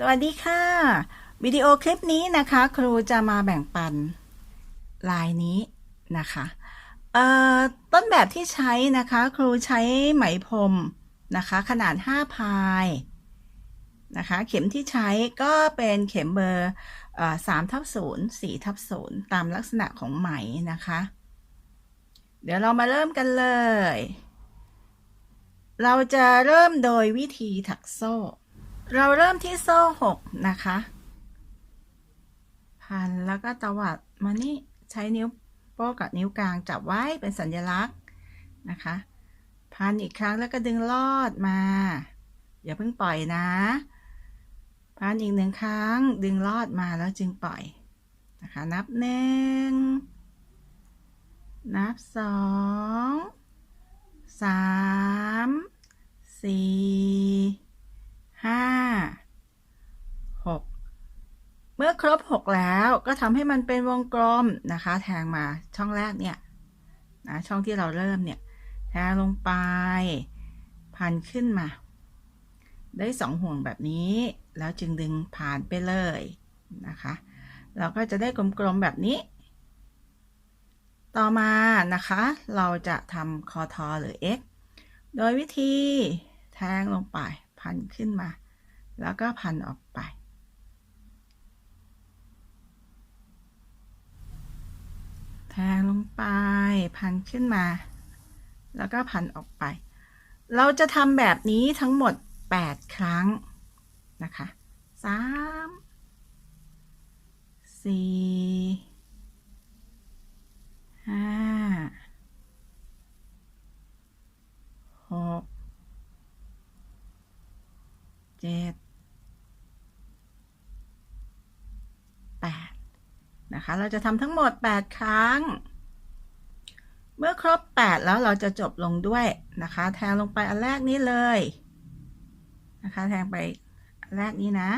สวัสดีค่ะ วิดีโอคลิปนี้นะคะ ครูจะมาแบ่งปันลายนี้นะคะเอ่อต้นแบบที่ใช้นะคะ ครูใช้ไหมพรมนะคะ ขนาด 5 พายนะคะ เข็มที่ใช้ก็เป็นเข็มเบอร์สามทับศูนย์สี่ทับศูนย์ตามลักษณะของไหมนะคะ เดี๋ยวเรามาเริ่มกันเลย เราจะเริ่มโดยวิธีถักโซ่ เราเริ่มที่โซ่หกนะคะ พันแล้วก็ตวัดมานี่ใช้นิ้วโป้งกับนิ้วกลางจับไว้เป็นสัญลักษณ์นะคะ พันอีกครั้งแล้วก็ดึงลอดมา อย่าเพิ่งปล่อยนะ พันอีกหนึ่งครั้งดึงลอดมาแล้วจึงปล่อยนะคะ นับหนึ่งนับสองสามสี่ ห้า หก เมื่อ ครบหกแล้วก็ทำให้มันเป็นวงกลมนะคะ แทงมาช่องแรกเนี่ยนะช่องที่เราเริ่มเนี่ยแทงลงไป พันขึ้นมา ได้สองห่วงแบบนี้ แล้วจึงดึงผ่านไปเลยนะคะ เราก็จะได้กลมๆแบบนี้ ต่อมานะคะ เราจะทำคอทอหรือ x โดยวิธีแทงลงไป พันขึ้นมา แล้วก็พันออกไป แทงลงไป พันขึ้นมา แล้วก็พันออกไป เราจะทำแบบนี้ทั้งหมด 8 ครั้ง นะคะ 3 4 5 6 7 8 นะคะ เราจะทำทั้งหมด 8 ครั้ง เมื่อครบ 8 แล้วเราจะจบลงด้วยนะคะ แทงลงไปอันแรกนี้เลยนะคะ แทงไปอันแรกนี้นะ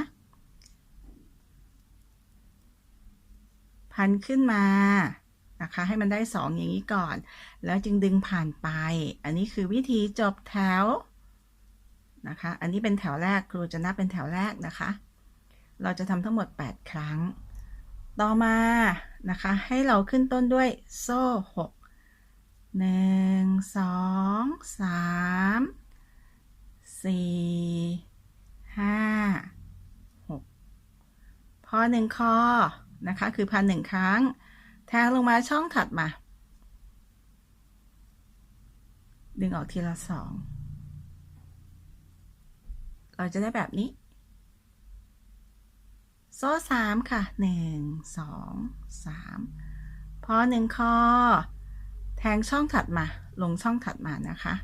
พันขึ้นมานะคะ ให้มันได้ 2 อย่างนี้ก่อน แล้วจึงดึงผ่านไป อันนี้คือวิธีจบแถวนะคะ อันนี้เป็นแถวแรกครูจะนับเป็นแถวแรกนะคะ เราจะทำทั้งหมด 8 ครั้ง ต่อมานะคะ ให้เราขึ้นต้นด้วยโซ่6 1 2 3 4 5 6พอหนึ่งคอนะคะ คือพันหนึ่งครั้ง แทงลงมาช่องถัดมา ดึงออกทีละสอง เราจะได้แบบนี้ โซ่สามค่ะหนึ่งสองสามพอหนึ่งคอ แทงช่องถัดมา ลงช่องถัดมานะคะ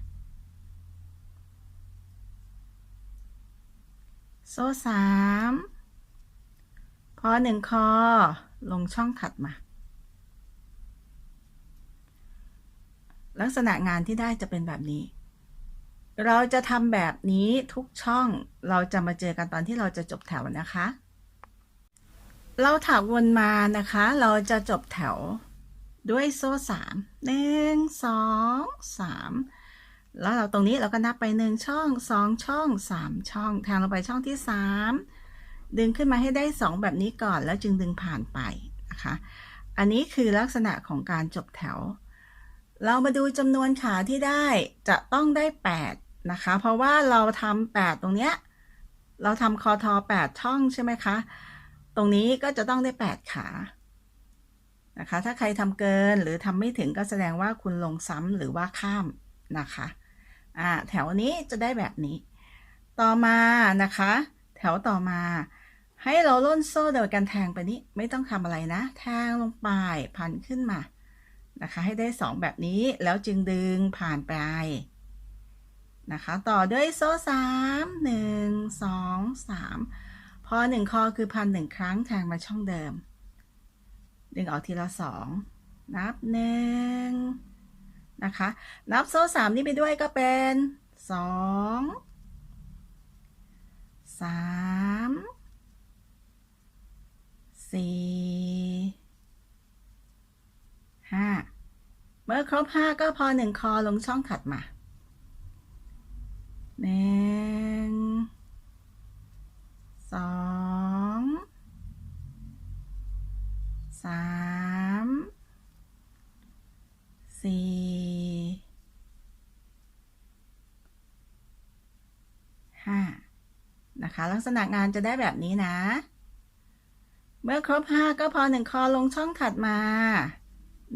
โซ่สามพอหนึ่งคอ ลงช่องถัดมา ลักษณะงานที่ได้จะเป็นแบบนี้เราจะทำแบบนี้ทุกช่อง เราจะมาเจอกันตอนที่เราจะจบแถวนะคะ เราถักวนมานะคะ เราจะจบแถวด้วยโซ่สามหนึ่งสองสามแล้วเราตรงนี้เราก็นับไปหนึ่งช่องสองช่องสามช่องแทงลงไปช่องที่สามดึงขึ้นมาให้ได้สองแบบนี้ก่อนแล้วจึงดึงผ่านไปนะคะ อันนี้คือลักษณะของการจบแถว เรามาดูจำนวนขาที่ได้จะต้องได้8นะคะ เพราะว่าเราทำ8ตรงเนี้ยเราทำคอทอ8ช่องใช่ไหมคะ ตรงนี้ก็จะต้องได้ 8 ขานะคะ ถ้าใครทำเกินหรือทำไม่ถึงก็แสดงว่าคุณลงซ้ำหรือว่าข้ามนะคะอ่าแถวนี้จะได้แบบนี้ ต่อมานะคะ แถวต่อมา ให้เราล่นโซ่โดยการแทงไปนี้ไม่ต้องทำอะไรนะ แทงลงไปพันขึ้นมานะคะ ให้ได้ 2 แบบนี้แล้วจึงดึงผ่านไปนะคะ ต่อด้วยโซ่สามหนึ่งสองสาม พอหนึ่งคอคือพันหนึ่งครั้งแทงมาช่องเดิม ดึงออกทีละสองนับหนึ่งนะคะ นับโซ่สามนี้ไปด้วยก็เป็นสองสามสี่ห้าเมื่อครบห้าก็พอหนึ่งคอลงช่องถัดมา 5นะคะ ลักษณะงานจะได้แบบนี้นะ เมื่อครบ 5 ก็พอ 1 คอลงช่องถัดมา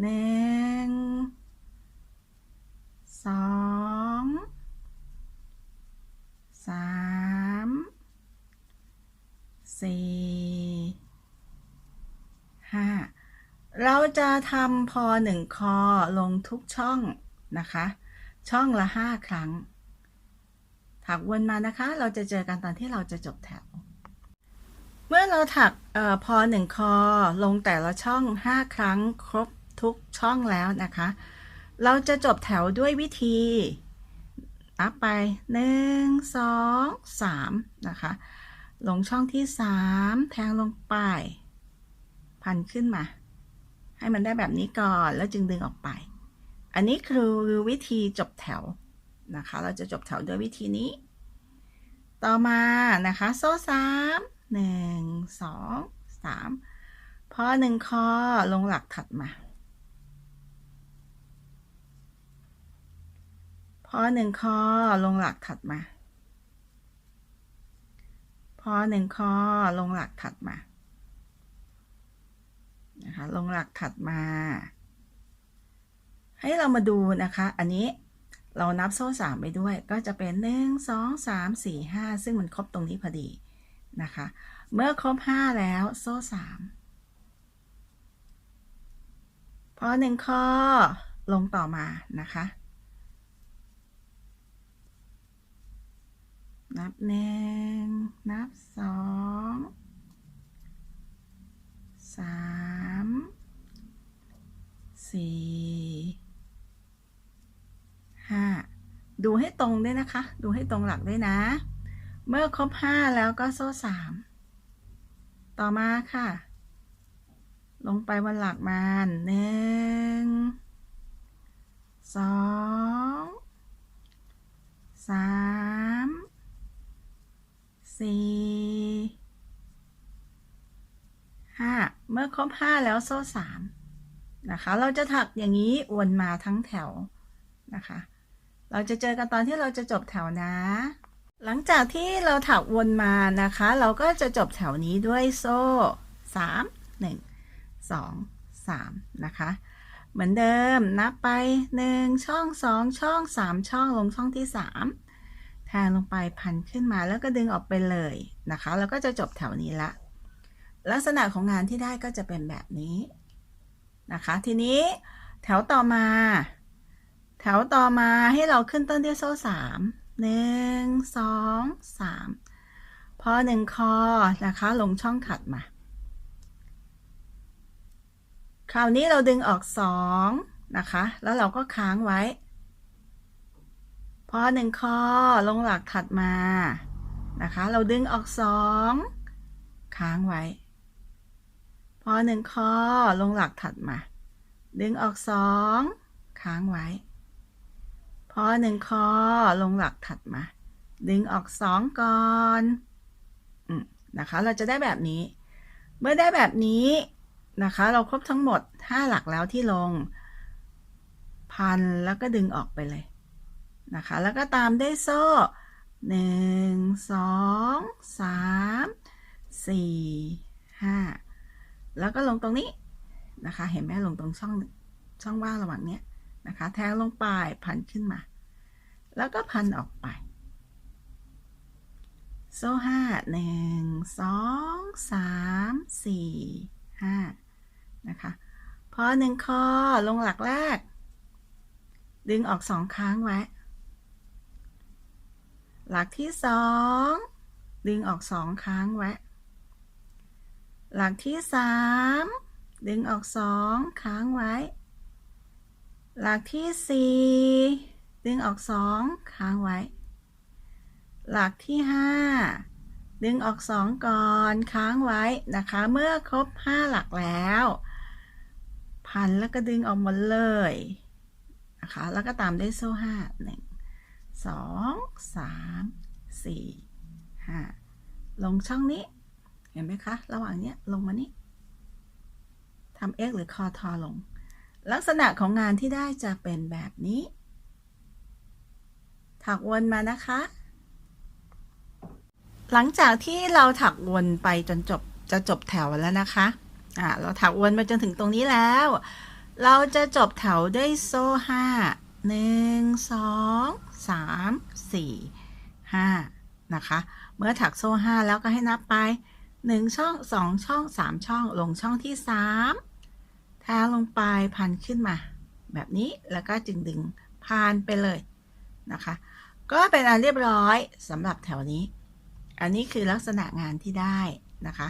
1 2 3 4 5 เราจะทำพอ 1 คอลงทุกช่องนะคะ ช่องละ 5 ครั้ง ถักวนมานะคะ เราจะเจอกันตอนที่เราจะจบแถว เมื่อเราถักออพอหนึ่งคอลงแต่ละช่องห้าครั้งครบทุกช่องแล้วนะคะ เราจะจบแถวด้วยวิธีนับไปหนึ่งสองสามนะคะ ลงช่องที่สามแทงลงไป พันขึ้นมา ให้มันได้แบบนี้ก่อนแล้วจึงดึงออกไป อันนี้คือวิธีจบแถว นะคะ เราจะจบแถวด้วยวิธีนี้ ต่อมานะคะ โซ่สามหนึ่งสองสามพอหนึ่งคอลงหลักถัดมา พอหนึ่งคอลงหลักถัดมา พอหนึ่งคอลงหลักถัดมานะคะลงหลักถัดมา ให้เรามาดูนะคะ อันนี้ เรานับโซ่สามไปด้วย ก็จะเป็นหนึ่งสองสามสี่ห้าซึ่งมันครบตรงนี้พอดีนะคะ เมื่อครบห้าแล้วโซ่สามพอหนึ่งข้อลงต่อมานะคะ นับหนึ่งนับสองสามสี่ห้า ดูให้ตรงด้วยนะคะ ดูให้ตรงหลักด้วยนะ เมื่อครบห้าแล้วก็โซ่สามต่อมาค่ะ ลงไปบนหลักมันหนึ่งสองสามสี่ห้าเมื่อครบห้าแล้วโซ่สามนะคะ เราจะถักอย่างนี้วนมาทั้งแถวนะคะ เราจะเจอกันตอนที่เราจะจบแถวนะ หลังจากที่เราถักวนมานะคะ เราก็จะจบแถวนี้ด้วยโซ่สามหนึ่งสองสามนะคะ เหมือนเดิมนับไปหนึ่งช่องสองช่องสามช่องลงช่องที่สามแทงลงไปพันขึ้นมาแล้วก็ดึงออกไปเลยนะคะแล้วก็จะจบแถวนี้ละ ลักษณะของงานที่ได้ก็จะเป็นแบบนี้นะคะ ทีนี้แถวต่อมา แถวต่อมาให้เราขึ้นต้นด้วยโซ่สามหนึ่งสองสามพอหนึ่งคอนะคะ ลงช่องขัดมา คราวนี้เราดึงออกสองนะคะ แล้วเราก็ค้างไว้ พอหนึ่งคอลงหลักถัดมานะคะ เราดึงออกสองค้างไว้ พอหนึ่งคอลงหลักถัดมา ดึงออกสองค้างไว้ พอหนึ่งคอลงหลักถัดมา ดึงออกสองก่อนอนะคะ เราจะได้แบบนี้ เมื่อได้แบบนี้นะคะ เราครบทั้งหมด 5 หลักแล้วที่ลง พันแล้วก็ดึงออกไปเลยนะคะ แล้วก็ตามด้วยโซ่หนึ่งสองสามสี่ห้าแล้วก็ลงตรงนี้นะคะ เห็นไหมลงตรงช่องช่องว่างระหว่างเนี้ย นะคะ แทงลงไปพันขึ้นมา แล้วก็พันออกไป โซ่ห้าหนึ่งสองสามสี่ห้านะคะพอหนึ่งคอลงหลักแรก ดึงออกสองครั้งไว้ หลักที่สองดึงออกสองครั้งไว้ หลักที่สามดึงออกสองค้างไว้ หลักที่สี่ดึงออกสองค้างไว้ หลักที่ห้าดึงออกสองก่อนค้างไว้นะคะ เมื่อครบห้าหลักแล้ว พันแล้วก็ดึงออกหมดเลยนะคะแล้วก็ตามด้วยโซ่ห้าหนึ่งสองสามสี่ห้าลงช่องนี้ เห็นไหมคะ ระหว่างเนี้ยลงมานี้แททำ x หรือคอทอลง ลักษณะของงานที่ได้จะเป็นแบบนี้ ถักวนมานะคะ หลังจากที่เราถักวนไปจนจบจะจบแถวแล้วนะคะอ่าเราถักวนมาจนถึงตรงนี้แล้ว เราจะจบแถวด้วยโซ่ห้าหนึ่งสองสามสี่ห้านะคะ เมื่อถักโซ่ห้าแล้วก็ให้นับไปหนึ่งช่องสองช่องสามช่อง ลงช่องที่สาม แท้ลงไปพันขึ้นมา แบบนี้แล้วก็จึงดึงพานไปเลยนะคะ ก็เป็นอันเรียบร้อยสำหรับแถวนี้ อันนี้คือลักษณะงานที่ได้นะคะ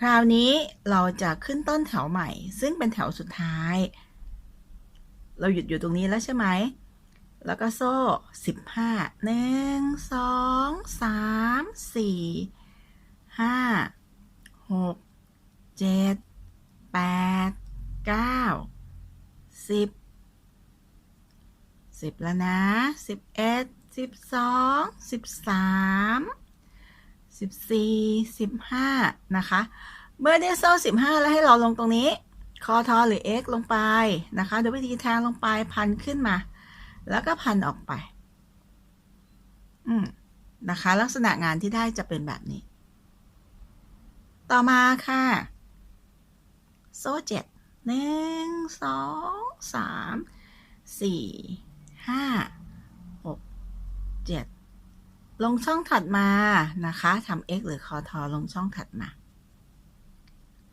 คราวนี้เราจะขึ้นต้นแถวใหม่ ซึ่งเป็นแถวสุดท้าย เราหยุดอยู่ตรงนี้แล้วใช่ไหม แล้วก็โซ่สิบห้าหนึ่งสองสามสี่ห้าหกเจ็ดแปด เก้าสิบสิบแล้วนะสิบเอ็ดสิบสองสิบสามสิบสี่สิบห้านะคะ เมื่อได้โซ่สิบห้าแล้วให้เราลงตรงนี้คอทอหรือ x ลงไปนะคะโดยวิธีแทงลงไปพันขึ้นมา แล้วก็พันออกไป อืมนะคะ ลักษณะงานที่ได้จะเป็นแบบนี้ ต่อมาค่ะ โซ่เจ็ด หนึ่งสองสามสี่ห้าหกเจ็ดลงช่องถัดมานะคะทำ x หรือคอทอลงช่องถัดมา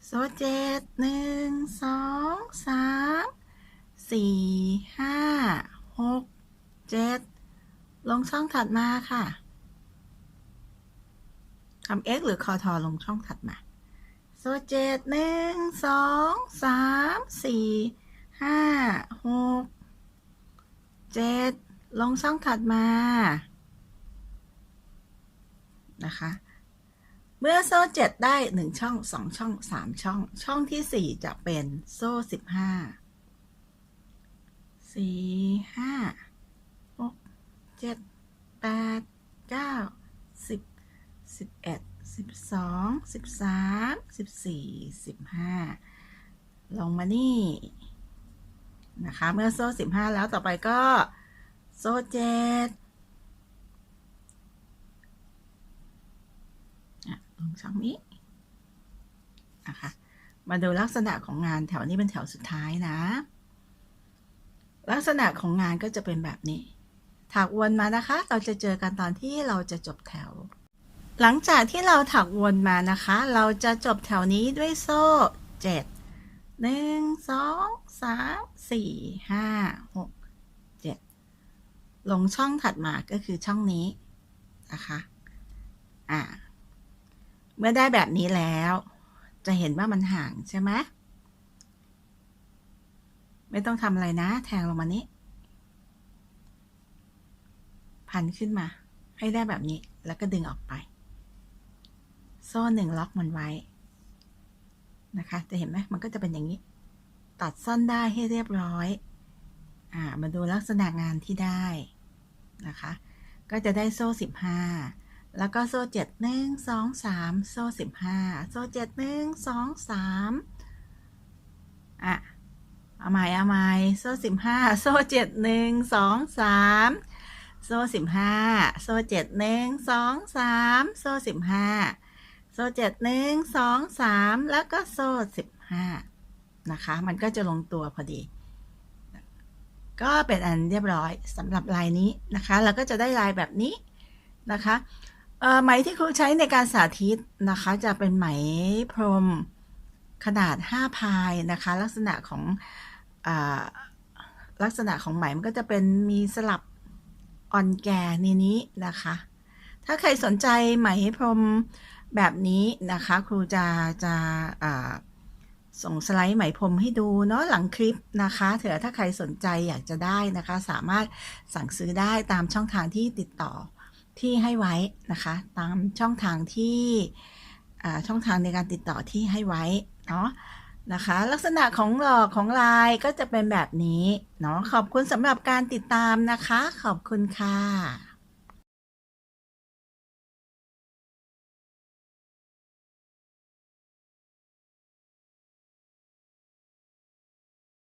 โซ่เจ็ดหนึ่งสองสามสี่ห้าหกเจ็ดลงช่องถัดมาค่ะทำ x หรือคอทอลงช่องถัดมา โซ่เจ็ดหนึ่งสองสามสี่ห้าหกเจ็ดลงช่องถัดมา นะคะ เมื่อโซ่เจ็ดได้หนึ่งช่องสองช่องสามช่อง ช่องที่สี่จะเป็นโซ่สิบห้าสี่ห้าหกเจ็ดแปดเก้าสิบสิบเอ็ด สิบสองสิบสามสิบสี่สิบห้าลงมานี่ นะคะ เมื่อโซ่สิบห้าแล้วต่อไปก็โซ่เจ็ดลงช่องนี้นะคะมาดูลักษณะของงานแถวนี้เป็นแถวสุดท้ายนะ ลักษณะของงานก็จะเป็นแบบนี้ถักวนมานะคะ เราจะเจอกันตอนที่เราจะจบแถว หลังจากที่เราถักวนมานะคะ เราจะจบแถวนี้ด้วยโซ่เจ็ดหนึ่งสองสามสี่ห้าหกเจ็ดลงช่องถัดมาก็คือช่องนี้นะคะอ่าเมื่อได้แบบนี้แล้ว จะเห็นว่ามันห่างใช่ไหมไม่ต้องทำอะไรนะ แทงลงมานี้ พันขึ้นมา ให้ได้แบบนี้แล้วก็ดึงออกไป โซ่หนึ่งล็อกมันไว้นะคะ จะเห็นไหมมันก็จะเป็นอย่างนี้ ตัดซ่อนได้ให้เรียบร้อย อ่า มาดูลักษณะงานที่ได้นะคะ ก็จะได้โซ่สิบห้าแล้วก็โซ่เจ็ดหนึ่งสองสามโซ่สิบห้าโซ่เจ็ดหนึ่งสองสามอะ เอาใหม่เอาใหม่โซ่สิบห้าโซ่เจ็ดหนึ่งสองสามโซ่สิบห้าโซ่เจ็ดหนึ่งสองสามโซ่สิบห้า โซ่เจ็ดหนึ่งสองสามแล้วก็โซ่สิบห้านะคะ มันก็จะลงตัวพอดี ก็เป็นอันเรียบร้อยสำหรับลายนี้นะคะ เราก็จะได้ลายแบบนี้นะคะไหมที่ครูใช้ในการสาธิตนะคะ จะเป็นไหมพรมขนาด 5 พายนะคะ ลักษณะของอลักษณะของไหมมันก็จะเป็นมีสลับอ่อนแก่ในนี้นะคะ ถ้าใครสนใจไหมพรม แบบนี้นะคะครูจะจะส่งสไลด์ไหมพรมให้ดูเนาะหลังคลิปนะคะเถือถ้าใครสนใจอยากจะได้นะคะ สามารถสั่งซื้อได้ตามช่องทางที่ติดต่อที่ให้ไว้นะคะ ตามช่องทางที่ช่องทางในการติดต่อที่ให้ไว้เนาะนะคะ ลักษณะของหลอกของลายก็จะเป็นแบบนี้เนาะขอบคุณสำหรับการติดตามนะคะ ขอบคุณค่ะ